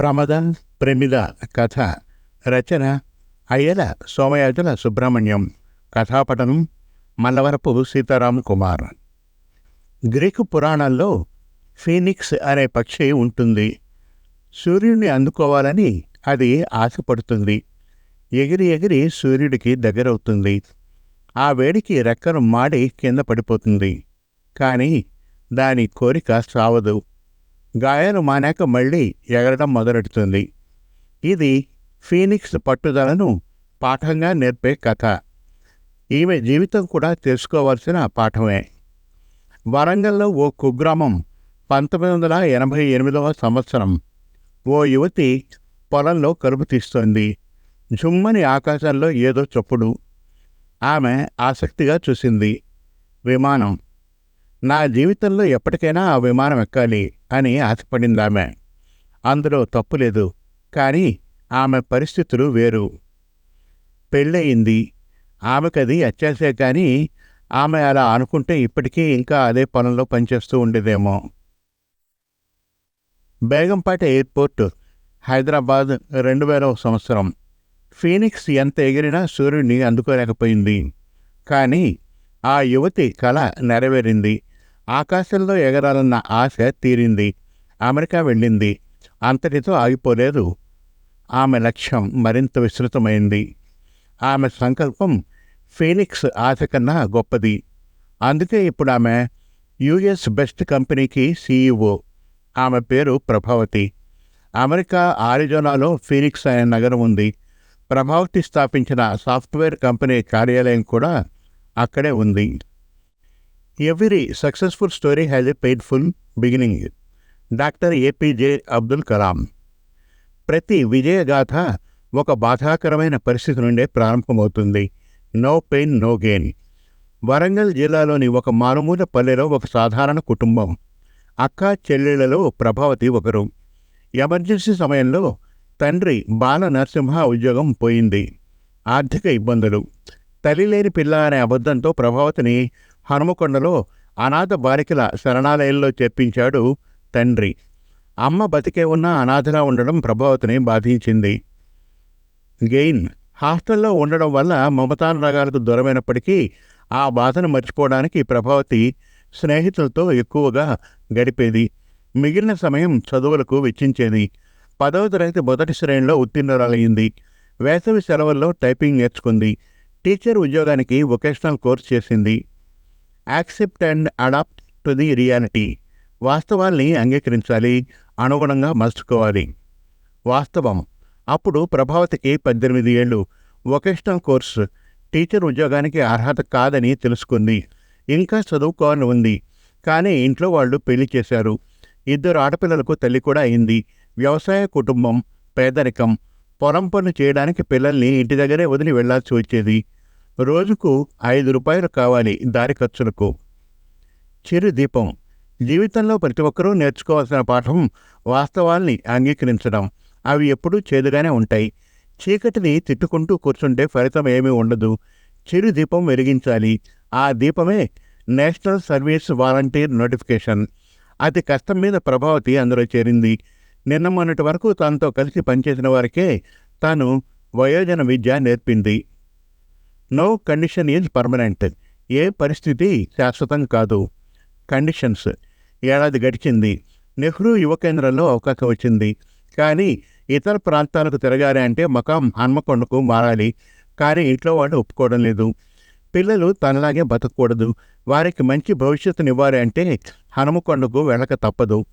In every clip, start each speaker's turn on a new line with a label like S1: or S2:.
S1: ప్రమద ప్రమిద కథ రచన అయ్యల సోమయాజుల సుబ్రహ్మణ్యం కథాపటనం మల్లవరపు సీతారాం కుమార్. గ్రీకు పురాణాల్లో ఫీనిక్స్ అనే పక్షి ఉంటుంది. సూర్యుడిని అందుకోవాలని అది ఆశపడుతుంది. ఎగిరి ఎగిరి సూర్యుడికి దగ్గరవుతుంది. ఆ వేడికి రెక్కను మాడి కింద పడిపోతుంది. కానీ దాని కోరిక సావదు. గాయాలు మానాక మళ్ళీ ఎగరడం మొదలెడుతుంది. ఇది ఫీనిక్స్ పట్టుదలను పాఠంగా నేర్పే కథ. ఈమె జీవితం కూడా తెలుసుకోవాల్సిన పాఠమే. వరంగల్లో ఓ కుగ్రామం పంతొమ్మిది వందల ఎనభై ఎనిమిదవ సంవత్సరం. ఓ యువతి పొలంలో కలుపు తీస్తోంది. జుమ్మని ఆకాశంలో ఏదో చప్పుడు. ఆమె ఆసక్తిగా చూసింది. విమానం. నా జీవితంలో ఎప్పటికైనా ఆ విమానం ఎక్కాలి. అని ఆశపడింది ఆమె అందులో తప్పులేదు కానీ ఆమె పరిస్థితులు వేరు. పెళ్ళయింది. ఆమెకది అత్యాసే కానీ ఆమె అలా అనుకుంటే ఇప్పటికీ ఇంకా అదే పనుల్లో పనిచేస్తూ ఉండేదేమో. బేగంపేట ఎయిర్పోర్ట్ హైదరాబాద్ రెండు వేల సంవత్సరం. ఫీనిక్స్ ఎంత ఎగిరినా సూర్యుడిని అందుకోలేకపోయింది. కానీ ఆ యువతి కళ నెరవేరింది. ఆకాశంలో ఎగరాలన్న ఆశ తీరింది. అమెరికా వెళ్ళింది. అంతటితో ఆగిపోలేదు. ఆమె లక్ష్యం మరింత విస్తృతమైంది. ఆమె సంకల్పం ఫీనిక్స్ ఆశ కన్నా గొప్పది. అందుకే ఇప్పుడు ఆమె యుఎస్ బెస్ట్ కంపెనీకి సీఈఓ. ఆమె పేరు ప్రభావతి. అమెరికా ఆరిజోనాలో ఫీనిక్స్ అనే నగరం ఉంది. ప్రభావతి స్థాపించిన సాఫ్ట్వేర్ కంపెనీ కార్యాలయం కూడా అక్కడే ఉంది. Every successful story has a painful beginning doctor APJ Abdul Kalam ప్రతి విజయగాథ ఒక బాధాకరమైన పరిస్థితి నుండే ప్రారంభమవుతుంది. No pain no gain Warangal జిల్లాలోని ఒక మారుమూల పల్లెలో ఒక సాధారణ కుటుంబం. అక్క చెల్లెళ్ళలో ప్రభావతి ఒకరు. ఎమర్జెన్సీ సమయంలో తండ్రి బాల నరసింహ ఉద్యోగం పోయింది. ఆర్థిక ఇబ్బందులు. తల్లి లేని పిల్ల అనే అబద్ధంతో ప్రభావతిని హనుమకొండలో అనాథ బాలికల శరణాలయంలో చేర్పించాడు తండ్రి. అమ్మ బతికే ఉన్న అనాథగా ఉండడం ప్రభావతిని బాధించింది. గెయిన్ హాస్టల్లో ఉండడం వల్ల మమతానురాగాలకు దూరమైనప్పటికీ ఆ బాధను మర్చిపోవడానికి ప్రభావతి స్నేహితులతో ఎక్కువగా గడిపేది. మిగిలిన సమయం చదువులకు వెచ్చించేది. పదవ తరగతి మొదటి శ్రేణిలో ఉత్తీర్ణురాలయ్యింది. వేసవి సెలవుల్లో టైపింగ్ నేర్చుకుంది. టీచర్ ఉద్యోగానికి వొకేషనల్ కోర్స్ చేసింది. Accept and adapt to the reality. వాస్తవాల్ని అంగీకరించాలి అనుగుణంగా మలుచుకోవాలి. వాస్తవం. అప్పుడు ప్రభావతికి పద్దెనిమిది ఏళ్ళు. Vocational course. టీచర్ ఉద్యోగానికి అర్హత కాదని తెలుసుకుంది. ఇంకా చదువుకోవాలని ఉంది. కానీ ఇంట్లో వాళ్ళు పెళ్ళి చేశారు. ఇద్దరు ఆడపిల్లలకు తల్లి కూడా అయింది. వ్యవసాయ కుటుంబం పేదరికం. పొలం పనులు చేయడానికి పిల్లల్ని ఇంటి దగ్గరే వదిలి వెళ్ళాల్సి వచ్చేది. రోజుకు ఐదు రూపాయలు కావాలి దారి ఖర్చులకు. చిరు దీపం. జీవితంలో ప్రతి ఒక్కరూ నేర్చుకోవాల్సిన పాఠం వాస్తవాల్ని అంగీకరించడం. అవి ఎప్పుడూ చేదుగానే ఉంటాయి. చీకటిని తిట్టుకుంటూ కూర్చుంటే ఫలితం ఏమీ ఉండదు. చిరు దీపం వెలిగించాలి. ఆ దీపమే నేషనల్ సర్వీస్ వాలంటీర్ నోటిఫికేషన్. అతి కష్టం మీద ప్రభావతి అందులో చేరింది. నిన్న మొన్నటి వరకు తనతో కలిసి పనిచేసిన వారికే తాను వయోజన విద్య నేర్పింది. నో కండిషన్ ఈజ్ పర్మనెంట్ ఏ పరిస్థితి శాశ్వతం కాదు. కండిషన్స్ ఏడాది గడిచింది. నెహ్రూ యువ కేంద్రంలో అవకాశం వచ్చింది. కానీ ఇతర ప్రాంతాలకు తిరగాలి అంటే మకాం హన్మకొండకు మారాలి. కానీ ఇంట్లో వాళ్ళు ఒప్పుకోవడం లేదు. పిల్లలు తనలాగే బతకూడదు. వారికి మంచి భవిష్యత్తునివ్వాలి అంటే హనుమకొండకు వెళ్ళక తప్పదు.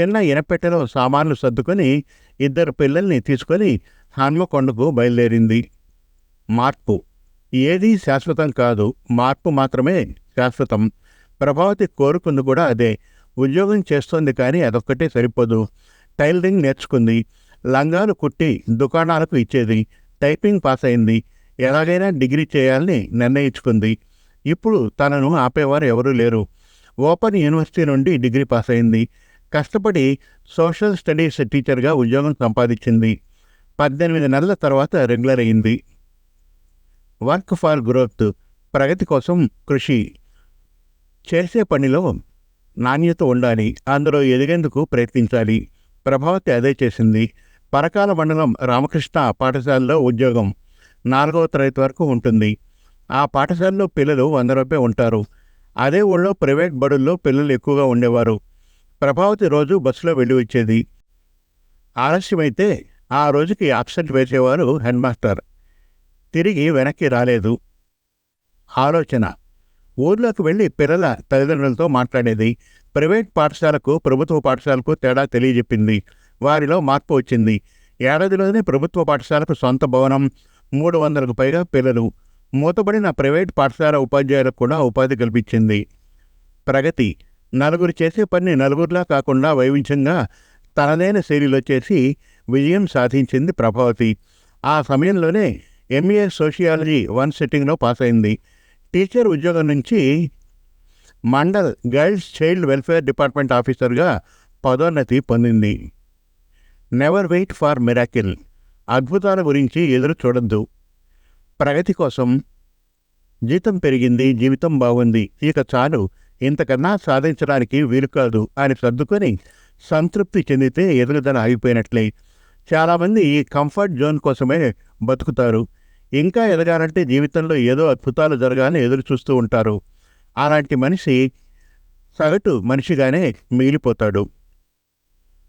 S1: చిన్న ఇనపెట్టెలో సామాన్లు సర్దుకొని ఇద్దరు పిల్లల్ని తీసుకొని హన్మకొండకు బయలుదేరింది. మార్పు. ఏదీ శాశ్వతం కాదు మార్పు మాత్రమే శాశ్వతం. ప్రభావతి కోరుకుంది కూడా అదే. ఉద్యోగం చేస్తోంది కానీ అదొక్కటే సరిపోదు. టైలరింగ్ నేర్చుకుంది. లంగాలు కుట్టి దుకాణాలకు ఇచ్చేది. టైపింగ్ పాస్ అయింది ఎలాగైనా డిగ్రీ చేయాలని నిర్ణయించుకుంది. ఇప్పుడు తనను ఆపేవారు ఎవరూ లేరు. ఓపెన్ యూనివర్సిటీ నుండి డిగ్రీ పాస్ అయింది కష్టపడి సోషల్ స్టడీస్ టీచర్గా ఉద్యోగం సంపాదించింది. పద్దెనిమిది నెలల తర్వాత రెగ్యులర్ అయింది. వర్క్ ఫార్ గ్రోత్ ప్రగతి కోసం కృషి. చేసే పనిలో నాణ్యత ఉండాలి అందులో ఎదిగేందుకు ప్రయత్నించాలి. ప్రభావతి అదే చేసింది. పరకాల మండలం రామకృష్ణ పాఠశాలలో ఉద్యోగం నాలుగవ తరగతి వరకు ఉంటుంది. ఆ పాఠశాలలో పిల్లలు వంద రూపాయ ఉంటారు. అదే ఊళ్ళో ప్రైవేట్ బడుల్లో పిల్లలు ఎక్కువగా ఉండేవారు. ప్రభావతి రోజు బస్సులో వెళ్ళి వచ్చేది ఆలస్యమైతే ఆ రోజుకి అబ్సెంట్ వేసేవారు హెడ్ మాస్టర్ తిరిగి వెనక్కి రాలేదు. ఆలోచన. ఊర్లోకి వెళ్ళి పిల్లల తల్లిదండ్రులతో మాట్లాడేది. ప్రైవేట్ పాఠశాలకు ప్రభుత్వ పాఠశాలకు తేడా తెలియజెప్పింది. వారిలో మార్పు వచ్చింది. ఏడాదిలోనే ప్రభుత్వ పాఠశాలకు సొంత భవనం మూడు వందలకు పైగా పిల్లలు. మూతబడిన ప్రైవేట్ పాఠశాల ఉపాధ్యాయులకు కూడా ఉపాధి కల్పించింది. ప్రగతి. నలుగురు చేసే పని నలుగురిలా కాకుండా వైవిధ్యంగా తనదైన శైలిలో చేసి విజయం సాధించింది ప్రభావతి. ఆ సమయంలోనే ఎంఏ సోషియాలజీ వన్ సెట్టింగ్లో పాస్ అయింది. టీచర్ ఉద్యోగం నుంచి mandal girls child welfare department ఆఫీసర్గా పదోన్నతి పొందింది. నెవర్ వెయిట్ ఫార్ మిరాకిల్ అద్భుతాల గురించి ఎదురు చూడద్దు. ప్రగతి కోసం జీతం పెరిగింది జీవితం బాగుంది. ఇక చాలు. ఇంతకన్నా సాధించడానికి వీలు కాదు అని సర్దుకొని సంతృప్తి చెందితే ఎదుగుదల ఆగిపోయినట్లే. చాలామంది ఈ కంఫర్ట్ జోన్ కోసమే బతుకుతారు. ఇంకా ఎదగాలంటే జీవితంలో ఏదో అద్భుతాలు జరగాలని ఎదురు చూస్తూ ఉంటారు. అలాంటి మనిషి సగటు మనిషిగానే మిగిలిపోతాడు.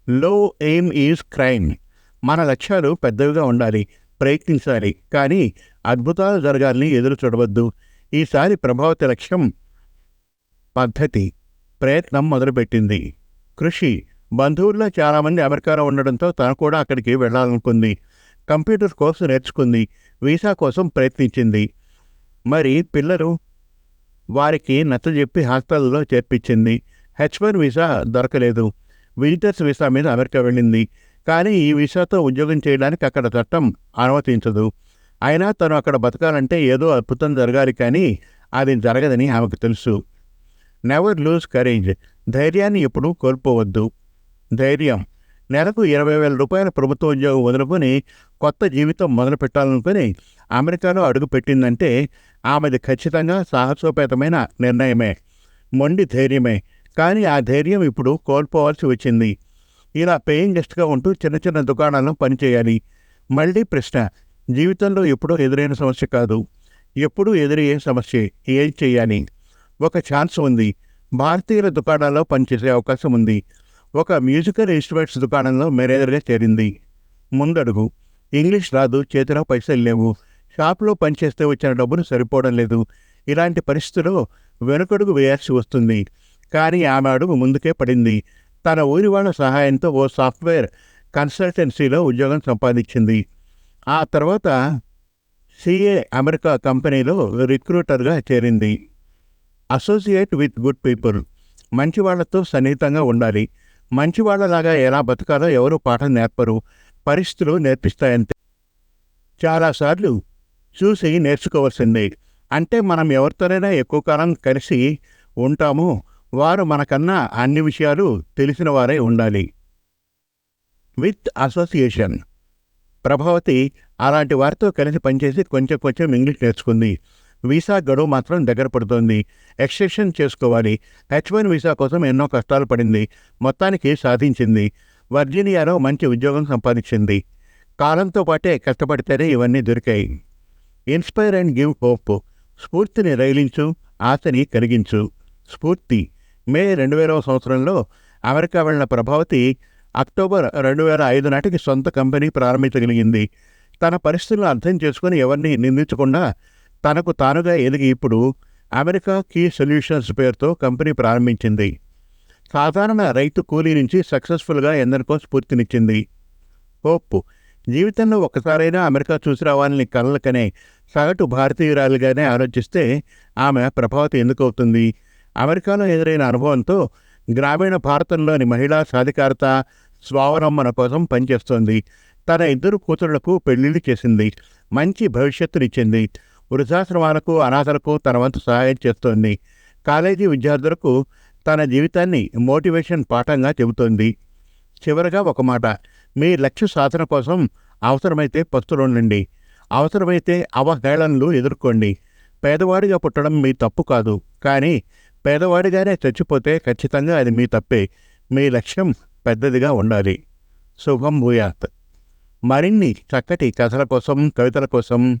S1: లో ఎయిమ్ ఈజ్ క్రైమ్. మన లక్ష్యాలు పెద్దవిగా ఉండాలి ప్రయత్నించాలి కానీ అద్భుతాలు జరగాలని ఎదురు చూడవద్దు. ఈసారి ప్రభావిత లక్ష్యం పద్ధతి ప్రయత్నం మొదలుపెట్టింది. కృషి బంధువుల్లో చాలామంది అమెరికాలో ఉండడంతో తను కూడా అక్కడికి వెళ్ళాలనుకుంది. కంప్యూటర్ కోర్సు నేర్చుకుంది. వీసా కోసం ప్రయత్నించింది. మరి పిల్లలు వారికి నచ్చజెప్పి హాస్టల్లో చేర్పించింది. హెచ్ వన్ వీసా దొరకలేదు. విజిటర్స్ వీసా మీద అమెరికా వెళ్ళింది. కానీ ఈ వీసాతో ఉద్యోగం చేయడానికి అక్కడ చట్టం అనుమతించదు. అయినా తను అక్కడ బతకాలంటే ఏదో అద్భుతం జరగాలి కానీ అది జరగదని ఆమెకు తెలుసు. Never lose courage. ధైర్యాన్ని ఎప్పుడూ కోల్పోవద్దు. ధైర్యం. నెలకు ఇరవై వేల రూపాయల ప్రభుత్వ ఉద్యోగం వదులుకొని కొత్త జీవితం మొదలు పెట్టాలనుకుని అమెరికాలో అడుగు పెట్టిందంటే ఆమెది ఖచ్చితంగా సాహసోపేతమైన నిర్ణయమే. మొండి ధైర్యమే. కానీ ఆ ధైర్యం ఇప్పుడు కోల్పోవాల్సి వచ్చింది. ఇలా పేయింగ్ గెస్ట్గా ఉంటూ చిన్న చిన్న దుకాణాల్లో పనిచేయాలి మళ్ళీ ప్రశ్న జీవితంలో ఎప్పుడూ ఎదురైన సమస్య కాదు. ఎప్పుడూ ఎదురయ్యే సమస్య ఏం చేయాలి? ఒక ఛాన్స్ ఉంది. భారతీయుల దుకాణాల్లో పనిచేసే అవకాశం ఉంది. ఒక మ్యూజికల్ ఇన్స్ట్రుమెంట్స్ దుకాణంలో మేనేజర్గా చేరింది. ముందడుగు ఇంగ్లీష్ రాదు చేతిలో పైసలు లేవు. షాప్లో పనిచేస్తే వచ్చిన డబ్బులు సరిపోవడం లేదు. ఇలాంటి పరిస్థితుల్లో వెనుకడుగు వేయాల్సి వస్తుంది. కానీ ఆమె అడుగు ముందుకే పడింది. తన ఊరి వాళ్ళ సహాయంతో ఓ సాఫ్ట్వేర్ కన్సల్టెన్సీలో ఉద్యోగం సంపాదించింది. ఆ తర్వాత సిఏ అమెరికా కంపెనీలో రిక్రూటర్గా చేరింది. అసోసియేట్ విత్ గుడ్ పీపుల్ మంచి వాళ్ళతో సన్నిహితంగా ఉండాలి. మంచివాళ్ళలాగా ఎలా బతకాలో ఎవరు పాఠం నేర్పరు పరిస్థితులు నేర్పిస్తాయంతే. చాలాసార్లు చూసి నేర్చుకోవాల్సిందే. అంటే మనం ఎవరితోనైనా ఎక్కువ కాలం కలిసి ఉంటామో వారు మనకన్నా అన్ని విషయాలు తెలిసిన వారే ఉండాలి. With association. ప్రభావతి అలాంటి వారితో కలిసి పనిచేసి కొంచెం కొంచెం ఇంగ్లీష్ నేర్చుకుంది. వీసా గడువు మాత్రం దగ్గర పడుతోంది. ఎక్స్టెన్షన్ చేసుకోవాలి. హెచ్ వన్ వీసా కోసం ఎన్నో కష్టాలు పడింది. మొత్తానికి సాధించింది. వర్జీనియాలో మంచి ఉద్యోగం సంపాదించింది. కాలంతో పాటే కష్టపడితేనే ఇవన్నీ దొరికాయి. Inspire and give hope. స్ఫూర్తిని రైలించు ఆశని కలిగించు స్ఫూర్తి. మే రెండు వేలవ సంవత్సరంలో అమెరికా వెళ్ళిన ప్రభావతి అక్టోబర్ రెండు వేల ఐదు నాటికి సొంత కంపెనీ ప్రారంభించగలిగింది. తన పరిస్థితులను అర్థం చేసుకుని ఎవరిని నిందించకుండా తనకు తానుగా ఎదిగి ఇప్పుడు అమెరికా కీ సొల్యూషన్స్ పేరుతో కంపెనీ ప్రారంభించింది. సాధారణ రైతు కూలీ నుంచి సక్సెస్ఫుల్గా ఎందరికో స్ఫూర్తినిచ్చింది. హోప్. జీవితంలో ఒక్కసారైనా అమెరికా చూసి రావాలని కలలకనే సగటు భారతీయురాలుగానే ఆలోచిస్తే ఆమె ప్రభావతి ఎందుకవుతుంది? అమెరికాలో ఎదురైన అనుభవంతో గ్రామీణ భారతంలోని మహిళా సాధికారత స్వావలంబన కోసం పనిచేస్తోంది. తన ఇద్దరు కూతుళ్ళకు పెళ్ళిళ్ళు చేసింది. మంచి భవిష్యత్తునిచ్చింది. వృద్ధాశ్రమాలకు అనాథలకు తన వంతు సహాయం చేస్తోంది. కాలేజీ విద్యార్థులకు తన జీవితాన్ని మోటివేషన్ పాఠంగా చెబుతోంది. చివరగా ఒక మాట మీ లక్ష్య సాధన కోసం అవసరమైతే పస్తులుండండి. అవసరమైతే అవహేళనలు ఎదుర్కోండి. పేదవాడిగా పుట్టడం మీ తప్పు కాదు. కానీ పేదవాడిగానే చచ్చిపోతే ఖచ్చితంగా అది మీ తప్పే. మీ లక్ష్యం పెద్దదిగా ఉండాలి. శుభం భూయాత్. మరిన్ని చక్కటి కథల కోసం కవితల కోసం